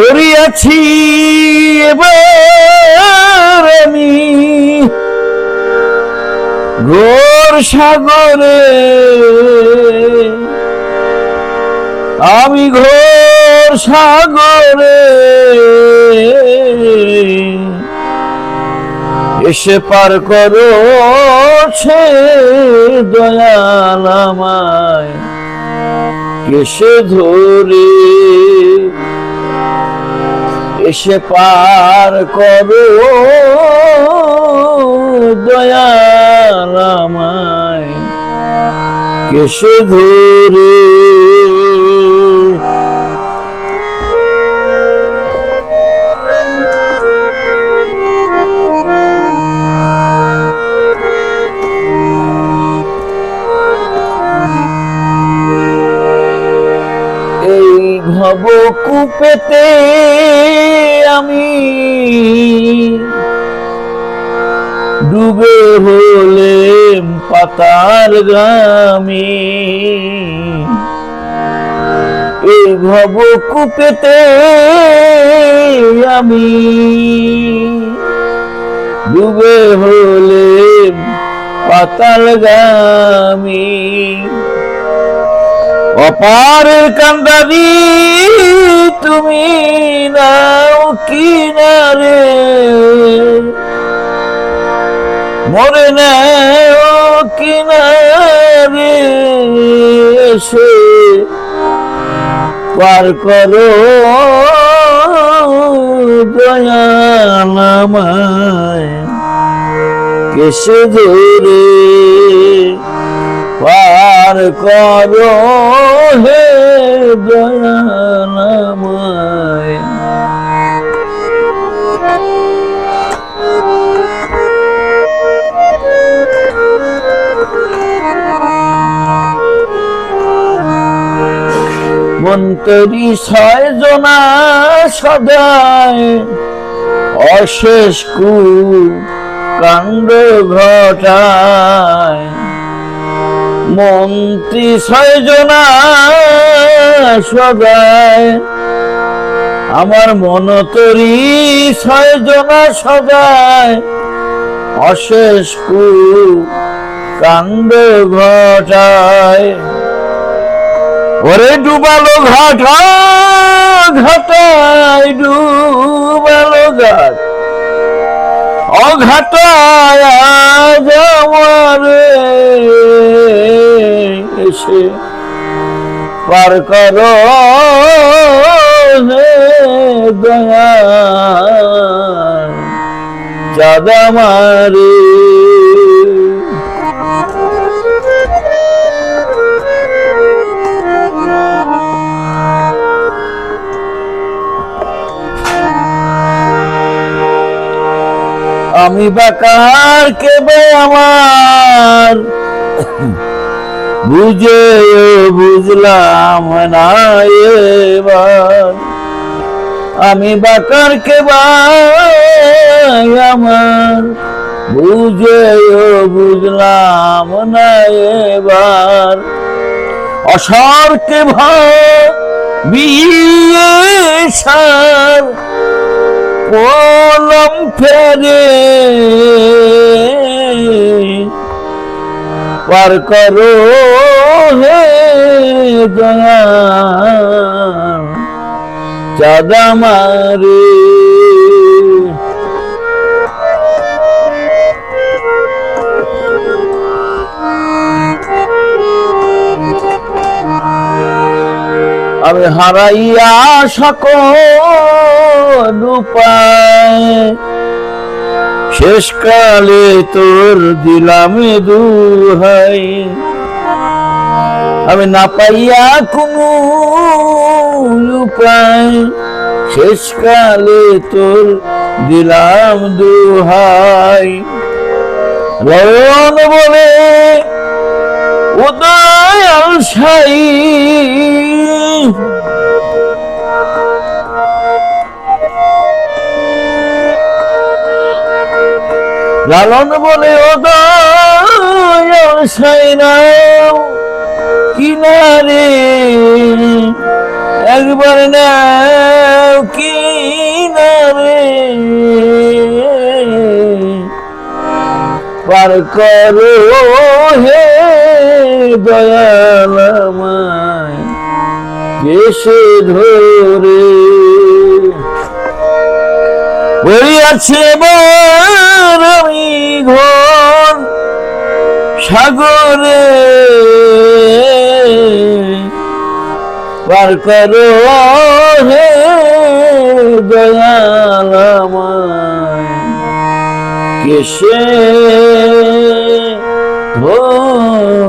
করিয়াছি এবার আমি ঘোর সাগরে। আমি ঘোর সাগরে। এসে পার করো সে দয়াল আমায়, কেসে ধরে এসে পার করো। দয়াল আমায় কেশ ধরে কুপেতে আমি ডুবে হলে পাতার গ্রামে এই ভব কুপেতে আমি ডুবে হলে পাতাল গামী। অপারের কান্দারি, তুমি নাও কিনারে। মরে নাও কিনারে, এসে পার করো দয়াল আমায়। কেসে ধরে পার করো হে দয়ালময় মন্তরী ছয় জনা সদায় অশেষ কু কাণ্ড ঘটায়। মন্ত্রী ছয় জনা সদায় আমার মনতরি ছয় জনা সদায় অশেষ কু কাণ্ড ঘটায়। ওরে ডুবালো ঘাটা ঘাটায়, ডুবালো ঘাট। অঘাটায় যাওয়ারে পার করো হে মারে আমি বেকার কেবে আমার? বুঝে বুঝলাম না আমি বেকার কেবা আমার। বুঝে বুঝলাম না এবার। অসরকে বিয়ে সার। কলম ফেরে পার করো হে চাঁদা আমি হারাইয়া সকল উপায় শেষকালে তোর দিলাম দুহাই। আমি না পাইয়া কোনো উপায়, শেষকালে তোর দিলাম দুহাই। রয়ন বলে, উদয়াল সাই লালন বলে ওদাও কিনারে একবার নাও, কিনারে। পার করো হে দয়াল ধরে। বলিয়াছে, বর আমি ঘর সাগরে। পার করো হে দয়াল কেশে ধরে